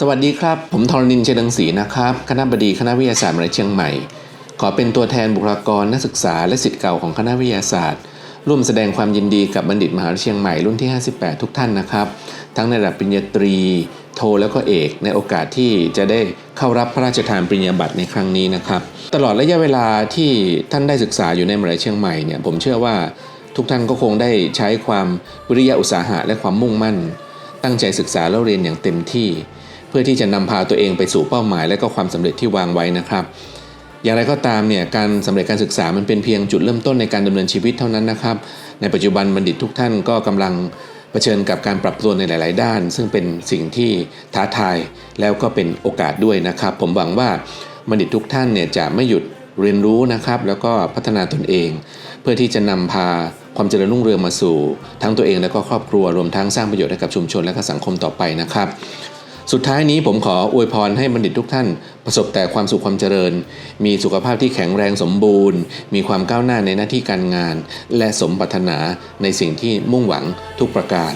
สวัสดีครับ ผมธรณินเชดังศรีนะครับ คณะบดีคณะวิทยาศาสตร์มหาวิทยาลัยเชียงใหม่ ขอเป็นตัวแทนบุคลากรนักศึกษาและสิทธิ์เก่าของคณะวิทยาศาสตร์ ร่วมแสดงความยินดีกับบัณฑิตมหาวิทยาลัยเชียงใหม่รุ่นที่ 58 ทุกท่านนะครับ ทั้งในระดับปริญญาตรี โทแล้วก็เอก ในโอกาสที่จะได้เข้ารับพระราชทานปริญญาบัตรในครั้งนี้นะครับ ตลอดระยะเวลาที่ท่านได้ศึกษาอยู่ในมหาวิทยาลัยเชียงใหม่เนี่ยผมเชื่อว่าทุกท่านก็คงได้ใช้ความวิริยะอุตสาหะและความมุ่งมั่น ตั้งใจศึกษาแล้วเรียนอย่างเต็มที่ เพื่อที่จะนำพาตัวเองไปสู่เป้าหมาย และก็ความสำเร็จที่วางไว้นะครับ อย่างไรก็ตามเนี่ยการสำเร็จการศึกษามันเป็นเพียงจุดเริ่มต้นในการดำเนินชีวิตเท่านั้นนะครับ ในปัจจุบันบัณฑิตทุกท่านก็กำลังเผชิญกับการปรับตัวในหลาย ๆ ด้าน ซึ่งเป็นสิ่งที่ท้าทายแล้วก็เป็นโอกาสด้วยนะครับ ผมหวังว่าบัณฑิตทุกท่านเนี่ยจะไม่หยุดเรียนรู้นะครับ แล้วก็พัฒนาตนเอง เพื่อที่จะนำพาความเจริญรุ่งเรืองมาสู่ ทั้งตัวเองและก็ครอบครัวรวมทั้งสร้างประโยชน์ให้กับชุมชนและก็สังคมต่อไปนะครับ สุดท้ายนี้ผมขออวยพรให้บัณฑิตทุกท่าน ประสบแต่ความสุขความเจริญ มีสุขภาพที่แข็งแรงสมบูรณ์ มีความก้าวหน้าในหน้าที่การงาน และสมปรารถนาในสิ่งที่มุ่งหวังทุกประการ